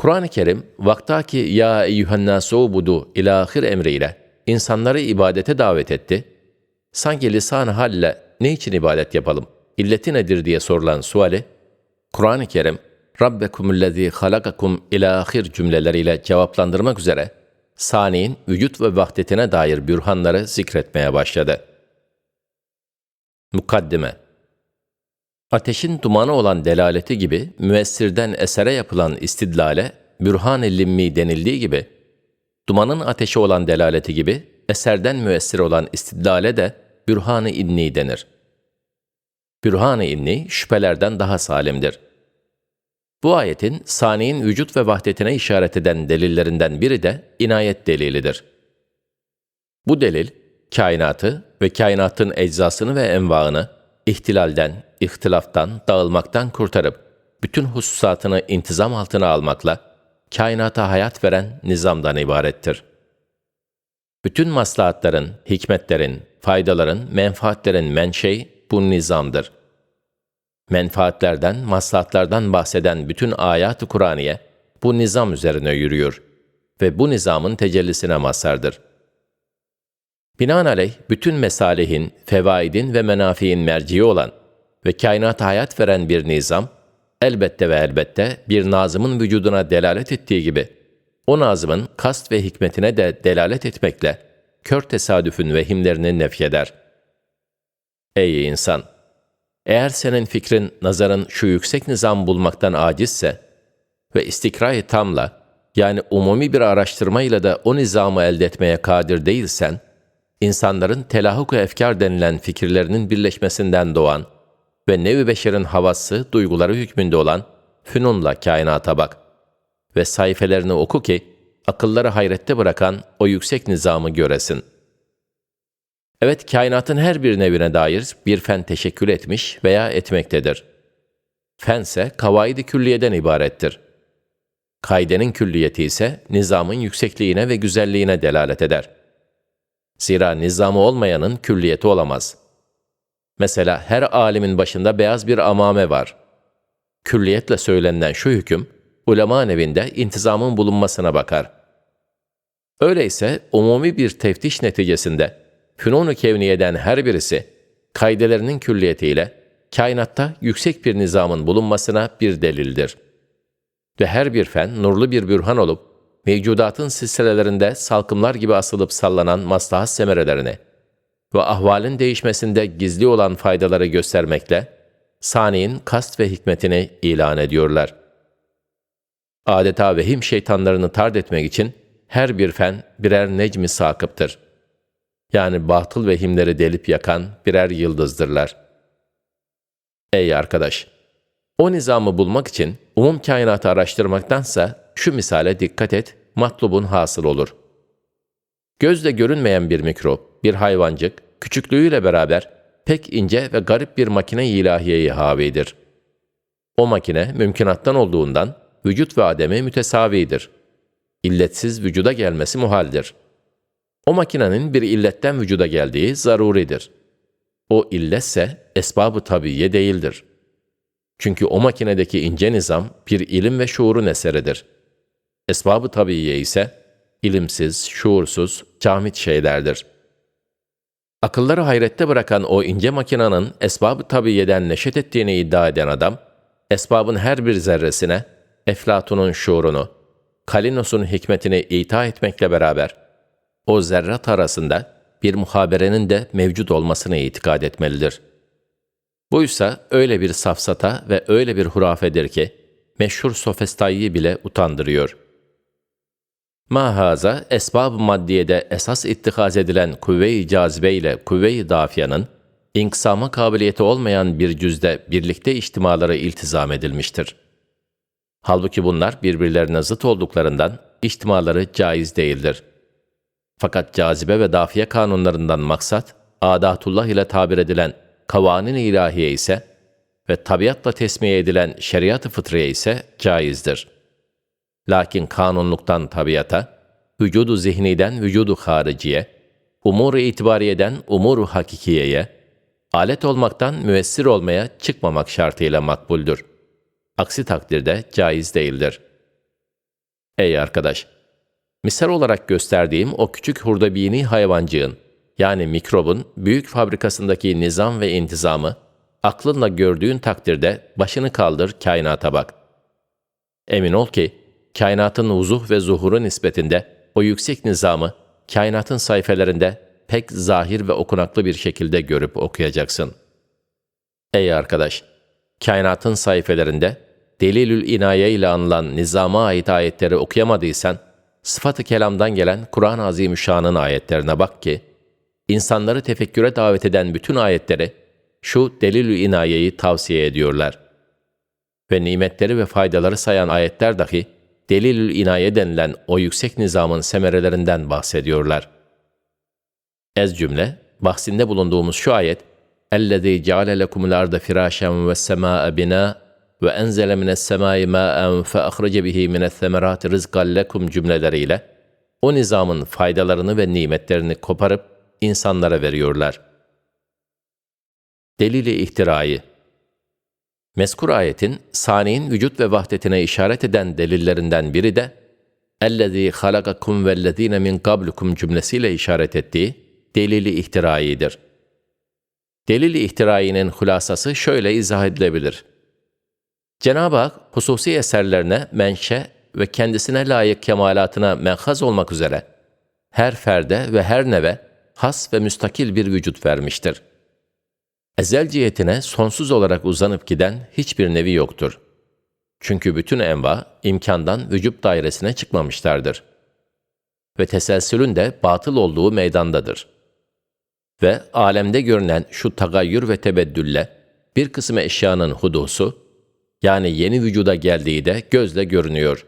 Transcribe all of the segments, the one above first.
Kur'an-ı Kerim vaktaki ya eyyühennâsû budu ilahir emriyle insanları ibadete davet etti. Sanki lisan halle ne için ibadet yapalım, illeti nedir diye sorulan suali, Kur'an-ı Kerim Rabbekumullezî halakakum ilahir cümleleriyle cevaplandırmak üzere saniyin vücut ve vahdetine dair bürhanları zikretmeye başladı. Mukaddime Ateşin dumanı olan delaleti gibi müessirden esere yapılan istidlale bürhan-ı limmi denildiği gibi, dumanın ateşi olan delaleti gibi eserden müessir olan istidlale de bürhan-ı inni denir. Bürhan-ı inni şüphelerden daha salimdir. Bu ayetin saniyin vücut ve vahdetine işaret eden delillerinden biri de inayet delilidir. Bu delil, kainatı ve kainatın eczasını ve envaını ihtilalden, ihtilaftan, dağılmaktan kurtarıp bütün hususatını intizam altına almakla kainata hayat veren nizamdan ibarettir. Bütün maslahatların, hikmetlerin, faydaların, menfaatlerin menşei bu nizamdır. Menfaatlerden, maslahatlardan bahseden bütün ayat-ı Kur'aniye bu nizam üzerine yürüyor ve bu nizamın tecellisine mazhardır.'' Binaenaleyh bütün mesalihin, fevaidin ve menafiin merciği olan ve kainata hayat veren bir nizam, elbette ve elbette bir nazımın vücuduna delalet ettiği gibi, o nazımın kast ve hikmetine de delalet etmekle, kör tesadüfün vehimlerini nefyeder. Ey insan! Eğer senin fikrin, nazarın şu yüksek nizam bulmaktan acizse ve istikra tamla, yani umumi bir araştırmayla da o nizamı elde etmeye kadir değilsen, insanların telahuk efkar denilen fikirlerinin birleşmesinden doğan ve nevi beşerin havası, duyguları hükmünde olan fünunla kainata bak ve sayfelerini oku ki akılları hayrette bırakan o yüksek nizamı göresin. Evet, kainatın her bir nevine dair bir fen teşekkül etmiş veya etmektedir. Fense kavaidi külliyeden ibarettir. Kaidenin külliyeti ise nizamın yüksekliğine ve güzelliğine delalet eder.'' Zira nizamı olmayanın külliyeti olamaz. Mesela her alimin başında beyaz bir amame var. Külliyetle söylenen şu hüküm, ulema nevinde intizamın bulunmasına bakar. Öyleyse umumi bir teftiş neticesinde fünun-u kevniyeden her birisi kaydelerinin külliyetiyle kainatta yüksek bir nizamın bulunmasına bir delildir. Ve her bir fen nurlu bir bürhan olup mevcudatın silsilelerinde salkımlar gibi asılıp sallanan maslahat semerelerini ve ahvalin değişmesinde gizli olan faydaları göstermekle, saniyin kast ve hikmetini ilan ediyorlar. Adeta vehim şeytanlarını tard etmek için her bir fen birer necmi sakıptır. Yani batıl vehimleri delip yakan birer yıldızdırlar. Ey arkadaş! O nizamı bulmak için umum kainatı araştırmaktansa şu misale dikkat et, matlubun hasıl olur. Gözle görünmeyen bir mikrop, bir hayvancık, küçüklüğüyle beraber pek ince ve garip bir makine ilahiyeyi havidir. O makine mümkünattan olduğundan vücut ve ademi mütesavidir. İlletsiz vücuda gelmesi muhaldir. O makinenin bir illetten vücuda geldiği zaruridir. O illetse esbabı tabiye değildir. Çünkü o makinedeki ince nizam bir ilim ve şuurun eseridir.'' Esbabı tabiiye ise ilimsiz, şuursuz, camit şeylerdir. Akılları hayrette bırakan o ince makinanın esbabı tabiyeden neşet ettiğini iddia eden adam, esbabın her bir zerresine, Eflatun'un şuurunu, Kalinos'un hikmetini ita etmekle beraber, o zerrat arasında bir muhaberenin de mevcut olmasını itikad etmelidir. Buysa öyle bir safsata ve öyle bir hurafedir ki, meşhur sofestayı bile utandırıyor.'' Mahaza, esbab-ı maddiyede esas ittihaz edilen kuvve-i cazibe ile kuvve-i dafiyanın, inkısama kabiliyeti olmayan bir cüzde birlikte içtimaları iltizam edilmiştir. Halbuki bunlar birbirlerine zıt olduklarından içtimaları caiz değildir. Fakat cazibe ve dafiye kanunlarından maksat, adatullah ile tabir edilen kavanin ilahiye ise ve tabiatla tesmiye edilen şeriat-ı fıtriye ise caizdir.'' Lakin kanunluktan tabiata, vücudu zihniden vücudu hariciye, umuru itibariyeden umuru hakikiyeye, alet olmaktan müessir olmaya çıkmamak şartıyla makbuldür. Aksi takdirde caiz değildir.'' Ey arkadaş! Misal olarak gösterdiğim o küçük hurdabini hayvancığın, yani mikrobun büyük fabrikasındaki nizam ve intizamı, aklınla gördüğün takdirde başını kaldır kainata bak. Emin ol ki, kainatın vuzuh ve zuhuru nispetinde o yüksek nizamı, kainatın sayfelerinde pek zahir ve okunaklı bir şekilde görüp okuyacaksın. Ey arkadaş! Kainatın sayfelerinde delilül inaye ile anılan nizama ait ayetleri okuyamadıysan, sıfatı kelamdan gelen Kur'an-ı Azimüşşan'ın ayetlerine bak ki, insanları tefekküre davet eden bütün ayetleri şu delilü inayeyi tavsiye ediyorlar. Ve nimetleri ve faydaları sayan ayetler dahi delilül inaye denilen o yüksek nizamın semerelerinden bahsediyorlar. Ez cümle, bahsinde bulunduğumuz şu ayet, اَلَّذ۪ي جَعَلَ لَكُمُ الْاَرْضَ فِرَاشًا وَالسَّمَاءَ بِنَا وَاَنْزَلَ مِنَ السَّمَاءِ مَاءً فَأَخْرَجَ بِهِ مِنَ الثَّمَرَاتِ رِزْقًا لَكُمْ cümleleriyle o nizamın faydalarını ve nimetlerini koparıp insanlara veriyorlar. Delili ihtirayı Meskur ayetin saniyin vücut ve vahdetine işaret eden delillerinden biri de اَلَّذ۪ي خَلَقَكُمْ وَالَّذ۪ينَ مِنْ قَبْلُكُمْ cümlesiyle işaret ettiği delili ihtirayidir. Delili ihtirayinin hulasası şöyle izah edilebilir. Cenab-ı Hak hususi eserlerine menşe ve kendisine layık kemalatına menhaz olmak üzere her ferde ve her neve has ve müstakil bir vücut vermiştir. Ezel cihetine sonsuz olarak uzanıp giden hiçbir nevi yoktur. Çünkü bütün enva imkandan vücut dairesine çıkmamışlardır. Ve teselsülün de batıl olduğu meydandadır. Ve alemde görünen şu tagayyür ve tebeddülle bir kısım eşyanın hudusu, yani yeni vücuda geldiği de gözle görünüyor.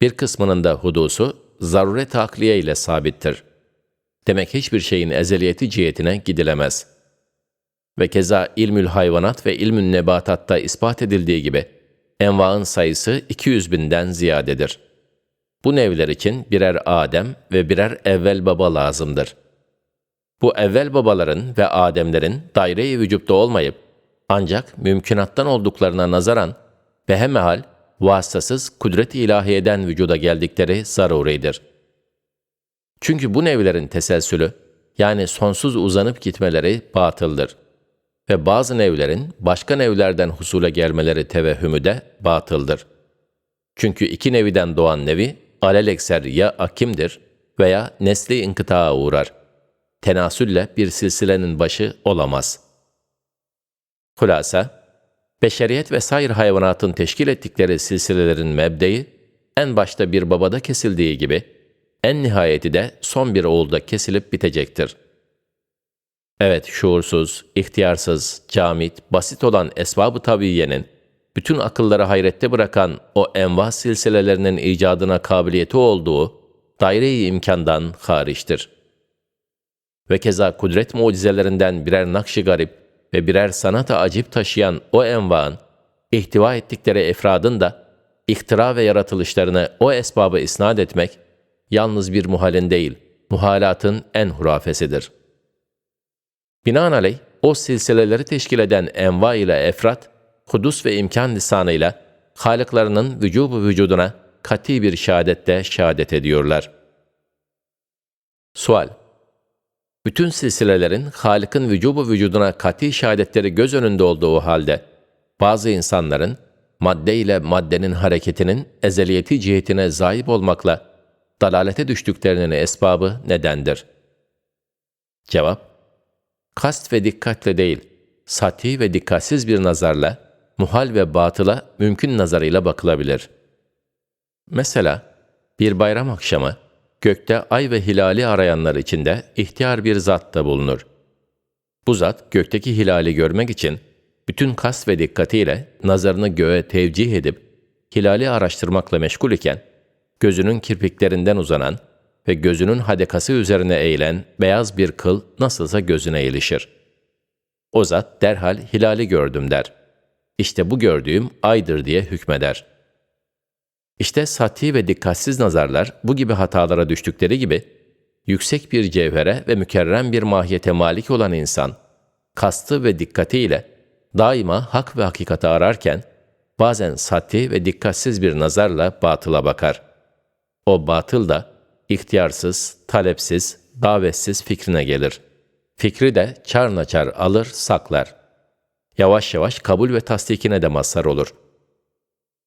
Bir kısmının da hudusu zaruret akliye ile sabittir. Demek hiçbir şeyin ezeliyeti cihetine gidilemez. Ve keza ilmül hayvanat ve ilmün nebatatta ispat edildiği gibi, envaın sayısı 200 binden ziyadedir. Bu nevler için birer Adem ve birer evvel baba lazımdır. Bu evvel babaların ve Ademlerin daire-i vücutta olmayıp, ancak mümkünattan olduklarına nazaran behemehal vasıtasız kudret-i ilahiyeden vücuda geldikleri zaruridir. Çünkü bu nevlerin teselsülü, yani sonsuz uzanıp gitmeleri batıldır. Ve bazı nevlerin başka nevlerden husule gelmeleri tevehhümü de batıldır. Çünkü iki neviden doğan nevi, alelekser ya akimdir veya nesli inkıtaa uğrar. Tenasülle bir silsilenin başı olamaz.'' Hulasa, beşeriyet ve sair hayvanatın teşkil ettikleri silsilelerin mebdeyi, en başta bir babada kesildiği gibi, en nihayeti de son bir oğulda kesilip bitecektir. Evet, şuursuz, ihtiyarsız, camit, basit olan esbab-ı tabiiyenin, bütün akılları hayrette bırakan o enva silsilelerinin icadına kabiliyeti olduğu daire-i imkandan hariçtir. Ve keza kudret mucizelerinden birer nakşi garip, ve birer sanata acip taşıyan o envaın, ihtiva ettikleri efradın da ihtira ve yaratılışlarını o esbabı isnat etmek, yalnız bir muhalin değil, muhalatın en hurafesidir. Binaenaleyh, o silsileleri teşkil eden enva ile efrat, hudus ve imkan lisanıyla, halıklarının vücubu vücuduna kati bir şehadette şehadet ediyorlar. Sual bütün silsilelerin Halık'ın vücubu vücuduna kati şehadetleri göz önünde olduğu halde, bazı insanların madde ile maddenin hareketinin ezeliyeti cihetine zahip olmakla dalalete düştüklerinin esbabı nedendir? Cevap, kast ve dikkatle değil, sati ve dikkatsiz bir nazarla, muhal ve batıla mümkün nazarıyla bakılabilir. Mesela, bir bayram akşamı, gökte ay ve hilali arayanlar içinde ihtiyar bir zat da bulunur. Bu zat gökteki hilali görmek için bütün kas ve dikkatiyle nazarını göğe tevcih edip hilali araştırmakla meşgul iken gözünün kirpiklerinden uzanan ve gözünün hadekası üzerine eğilen beyaz bir kıl nasılsa gözüne ilişir. O zat derhal hilali gördüm der. İşte bu gördüğüm aydır diye hükmeder.'' İşte sati ve dikkatsiz nazarlar bu gibi hatalara düştükleri gibi, yüksek bir cevhere ve mükerrem bir mahiyete malik olan insan, kastı ve dikkatiyle daima hak ve hakikati ararken, bazen sati ve dikkatsiz bir nazarla batıla bakar. o batıl da ihtiyarsız, talepsiz, davetsiz fikrine gelir. Fikri de çarnaçar alır, saklar. Yavaş yavaş kabul ve tasdikine de mazhar olur.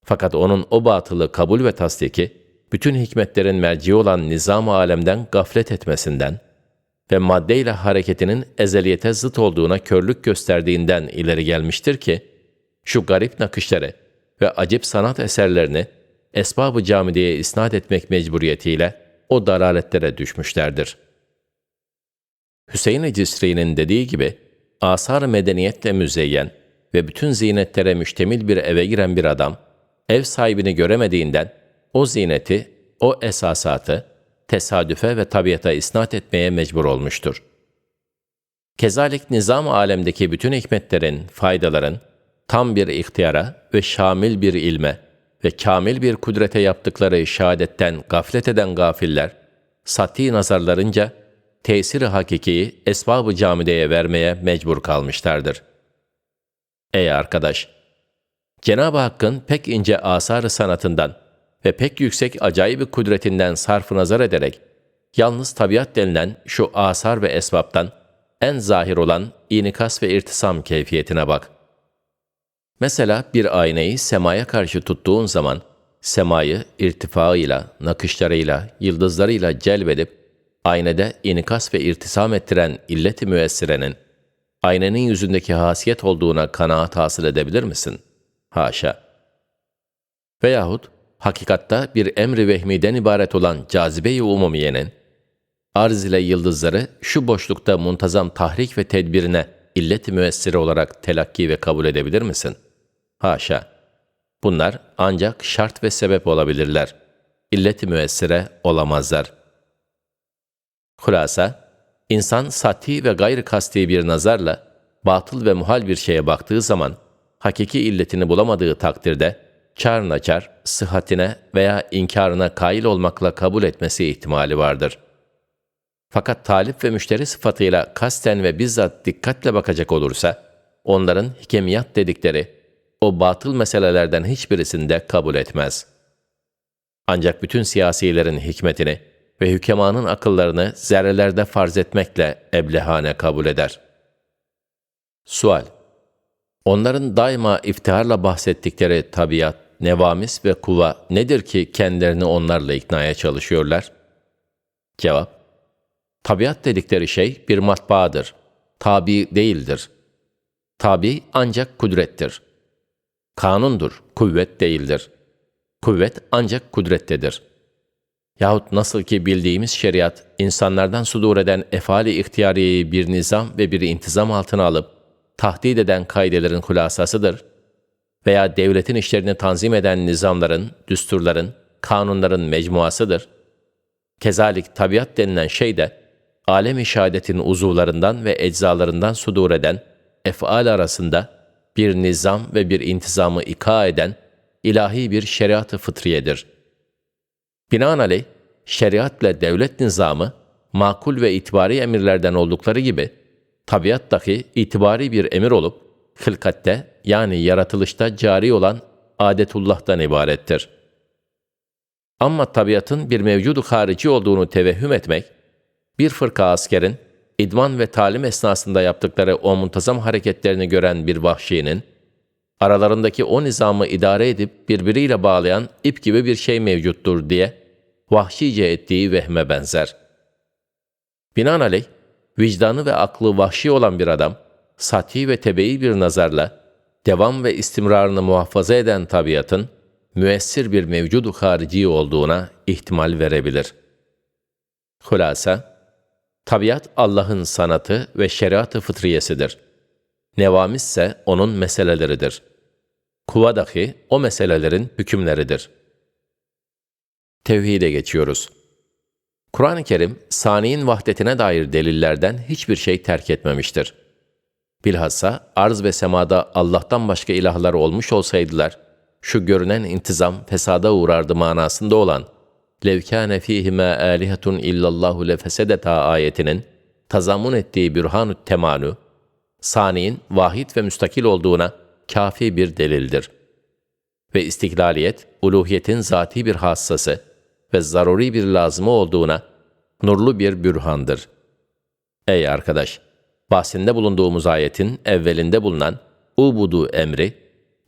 Fakat onun o batılı kabul ve tasdiki, bütün hikmetlerin merci olan nizam-ı alemden gaflet etmesinden ve maddeyle hareketinin ezeliyete zıt olduğuna körlük gösterdiğinden ileri gelmiştir ki, şu garip nakışları ve acip sanat eserlerini esbab-ı camideye isnat etmek mecburiyetiyle o dalaletlere düşmüşlerdir. Hüseyin Cisri'nin dediği gibi, asar medeniyetle müzeyyen ve bütün zinetlere müştemil bir eve giren bir adam, ev sahibini göremediğinden o zineti, o esasatı tesadüfe ve tabiata isnat etmeye mecbur olmuştur. Kezalik nizam alemdeki bütün hikmetlerin, faydaların tam bir ihtiyara ve şamil bir ilme ve kamil bir kudrete yaptıkları şehadetten gaflet eden gafiller, sati nazarlarınca tesiri hakikiyi esbab-ı camideye vermeye mecbur kalmışlardır. Ey arkadaş! Cenab-ı Hakk'ın pek ince asar sanatından ve pek yüksek acayip kudretinden sarfı nazar ederek, yalnız tabiat denilen şu asar ve esbaptan en zahir olan inikas ve irtisam keyfiyetine bak. Mesela bir aynayı semaya karşı tuttuğun zaman, semayı irtifaıyla, nakışlarıyla, yıldızlarıyla celbedip, aynada inikas ve irtisam ettiren illet-i müessirenin, aynanın yüzündeki hasiyet olduğuna kanaat hasıl edebilir misin? Haşa! Veyahut, hakikatta bir emri vehmiden ibaret olan cazibe-i umumiyenin, arz ile yıldızları şu boşlukta muntazam tahrik ve tedbirine illet-i müessire olarak telakki ve kabul edebilir misin? Haşa! Bunlar ancak şart ve sebep olabilirler. İllet-i müessire olamazlar. Hulasa, insan sati ve gayri kasti bir nazarla batıl ve muhal bir şeye baktığı zaman, hakiki illetini bulamadığı takdirde, çar naçar, sıhhatine veya inkarına kail olmakla kabul etmesi ihtimali vardır. Fakat talip ve müşteri sıfatıyla kasten ve bizzat dikkatle bakacak olursa, onların hikemiyat dedikleri o batıl meselelerden hiçbirisinde kabul etmez. Ancak bütün siyasilerin hikmetini ve hükemanın akıllarını zerrelerde farz etmekle eblehane kabul eder. Sual Onların daima iftiharla bahsettikleri tabiat, nevamis ve kuva nedir ki kendilerini onlarla iknaya çalışıyorlar? Cevap Tabiat dedikleri şey bir matbaadır. Tabi değildir. Tabi ancak kudrettir. Kanundur, kuvvet değildir. Kuvvet ancak kudrettedir. Yahut nasıl ki bildiğimiz şeriat, insanlardan sudur eden efali ihtiyariyeyi bir nizam ve bir intizam altına alıp, tahdid eden kaidelerin hulasasıdır veya devletin işlerini tanzim eden nizamların, düsturların, kanunların mecmuasıdır. Kezalik tabiat denilen şey de, alem-i şehadetin uzuvlarından ve eczalarından sudur eden, efal arasında bir nizam ve bir intizamı ika eden ilahi bir şeriat-ı fıtriyedir. Binaenaleyh, şeriatla devlet nizamı, makul ve itibari emirlerden oldukları gibi, tabiattaki itibari bir emir olup, hılkatte yani yaratılışta cari olan adetullah'tan ibarettir. Ama tabiatın bir mevcudu harici olduğunu tevehhüm etmek, bir fırka askerin idman ve talim esnasında yaptıkları o muntazam hareketlerini gören bir vahşinin, aralarındaki o nizamı idare edip birbiriyle bağlayan ip gibi bir şey mevcuttur diye vahşice ettiği vehme benzer. Binaenaleyh, vicdanı ve aklı vahşi olan bir adam, sati ve tebeyi bir nazarla, devam ve istimrarını muhafaza eden tabiatın, müessir bir mevcudu harici olduğuna ihtimal verebilir. Hulasa, Tabiat Allah'ın sanatı ve şeriat-ı fıtriyesidir. Nevamis ise onun meseleleridir. Kuva dahi o meselelerin hükümleridir. Tevhide geçiyoruz. Kur'an-ı Kerim, saniyin vahdetine dair delillerden hiçbir şey terk etmemiştir. Bilhassa arz ve semada Allah'tan başka ilahlar olmuş olsaydılar, şu görünen intizam fesada uğrardı manasında olan لَوْ كَانَ ف۪يهِمَا آلِهَةٌ اِلَّا اللّٰهُ لَفَسَدَتَا ayetinin tazammun ettiği bürhan temanu, saniyin vahid ve müstakil olduğuna kafi bir delildir. Ve istiklaliyet, uluhiyetin zati bir hassası ve zaruri bir lazımı olduğuna nurlu bir bürhandır. Ey arkadaş! Bahsinde bulunduğumuz ayetin evvelinde bulunan Ubudu emri,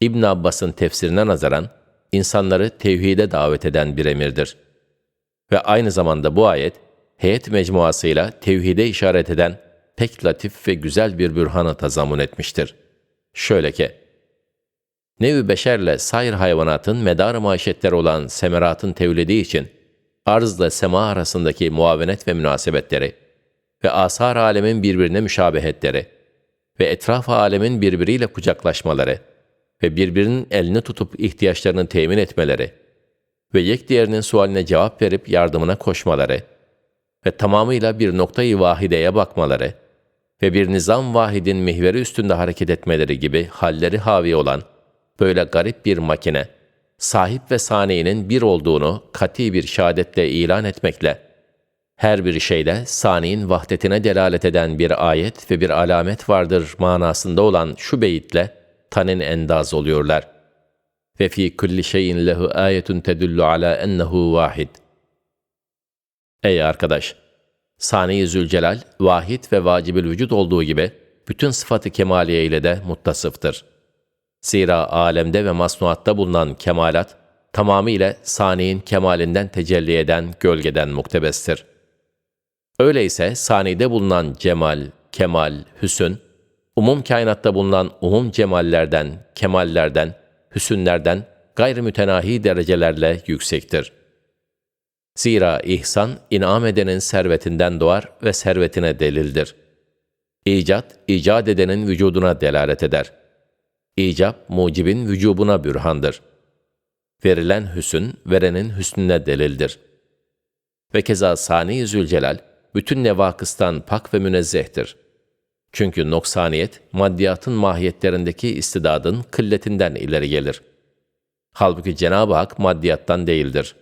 İbn Abbas'ın tefsirine nazaran insanları tevhide davet eden bir emirdir. Ve aynı zamanda bu ayet, heyet mecmuasıyla tevhide işaret eden pek latif ve güzel bir bürhanı tazamun etmiştir. Şöyle ki, Nevi beşerle sair hayvanatın medar maişetleri olan semeratın tevlidi için arzla sema arasındaki muavenet ve münasebetleri ve asar alemin birbirine müşabehetleri ve etraf alemin birbiriyle kucaklaşmaları ve birbirinin elini tutup ihtiyaçlarını temin etmeleri ve yek diğerinin sualine cevap verip yardımına koşmaları ve tamamıyla bir noktayı vahideye bakmaları ve bir nizam vahidin mihveri üstünde hareket etmeleri gibi halleri havi olan böyle garip bir makine, sahip ve saniyinin bir olduğunu kati bir şehadetle ilan etmekle, her bir şeyde saniyin vahdetine delalet eden bir ayet ve bir alamet vardır manasında olan şu beyitle tanin endaz oluyorlar. Fi kulli şeyin lehu ayetun tedullu ala ennehu vahid. Ey arkadaş! Sani Zülcelal, vahid ve vacibül vücut olduğu gibi, bütün sıfatı kemaliye ile de muttasıftır.'' Zira alemde ve masnuatta bulunan kemalat, tamamıyla saniyin kemalinden tecelli eden gölgeden muktebestir. Öyleyse sanide bulunan cemal, kemal, hüsün, umum kainatta bulunan umum cemallerden, kemallerden, hüsünlerden gayrı mütenahi derecelerle yüksektir. Zira ihsan, inam edenin servetinden doğar ve servetine delildir. İcat, icat edenin vücuduna delalet eder.'' İcap, mucibin vücubuna bürhandır. Verilen hüsün, verenin hüsnüne delildir. Ve keza Sani Zülcelal, bütün nevakıstan pak ve münezzehtir. Çünkü noksaniyet, maddiyatın mahiyetlerindeki istidadın kılletinden ileri gelir. Halbuki Cenab-ı Hak maddiyattan değildir.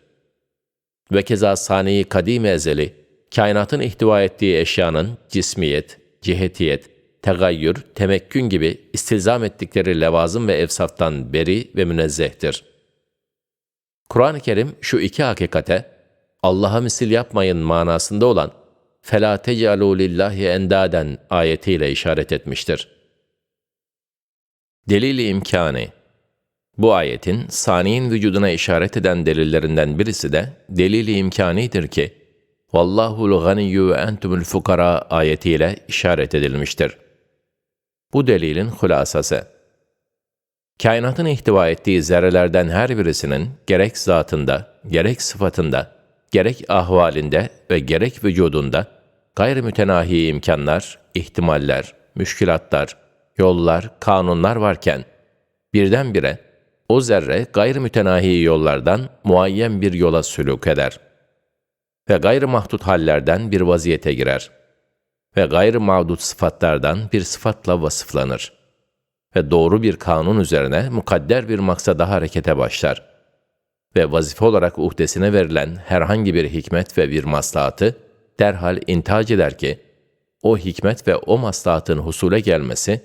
Ve keza Sani kadim ezeli, kainatın ihtiva ettiği eşyanın cismiyet, cihetiyet, tegayyür, temekkün gibi istilzam ettikleri levazım ve efsaftan beri ve münezzehtir. Kur'an-ı Kerim şu iki hakikate, Allah'a misil yapmayın manasında olan فَلَا تَجَعَلُوا لِلّٰهِ اَنْدَادًا ayetiyle işaret etmiştir. Delil-i imkani Bu ayetin saniyin vücuduna işaret eden delillerinden birisi de delil-i imkanidir ki, Vallahul ganiyyu ve entumul fukara ayetiyle işaret edilmiştir. Bu delilin hulasası. Kainatın ihtiva ettiği zerrelerden her birisinin gerek zatında, gerek sıfatında, gerek ahvalinde ve gerek vücudunda gayrimütenahi imkanlar, ihtimaller, müşkilatlar, yollar, kanunlar varken birdenbire o zerre gayrimütenahi yollardan muayyen bir yola sülük eder ve gayrı mahdut hallerden bir vaziyete girer.'' ve gayrı mağdut sıfatlardan bir sıfatla vasıflanır ve doğru bir kanun üzerine mukadder bir maksada harekete başlar ve vazife olarak uhdesine verilen herhangi bir hikmet ve bir maslahatı derhal intac eder ki, o hikmet ve o maslahatın husule gelmesi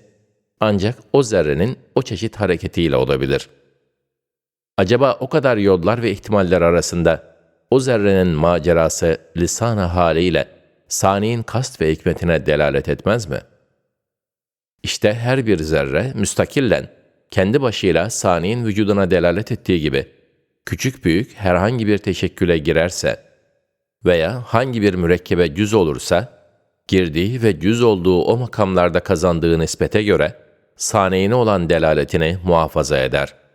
ancak o zerrenin o çeşit hareketiyle olabilir. Acaba o kadar yollar ve ihtimaller arasında o zerrenin macerası lisana haliyle saniyin kast ve hikmetine delalet etmez mi? İşte her bir zerre müstakillen, kendi başıyla saniyin vücuduna delalet ettiği gibi, küçük büyük herhangi bir teşekküle girerse veya hangi bir mürekkebe cüz olursa, girdiği ve cüz olduğu o makamlarda kazandığı nispete göre, saniyine olan delaletini muhafaza eder.''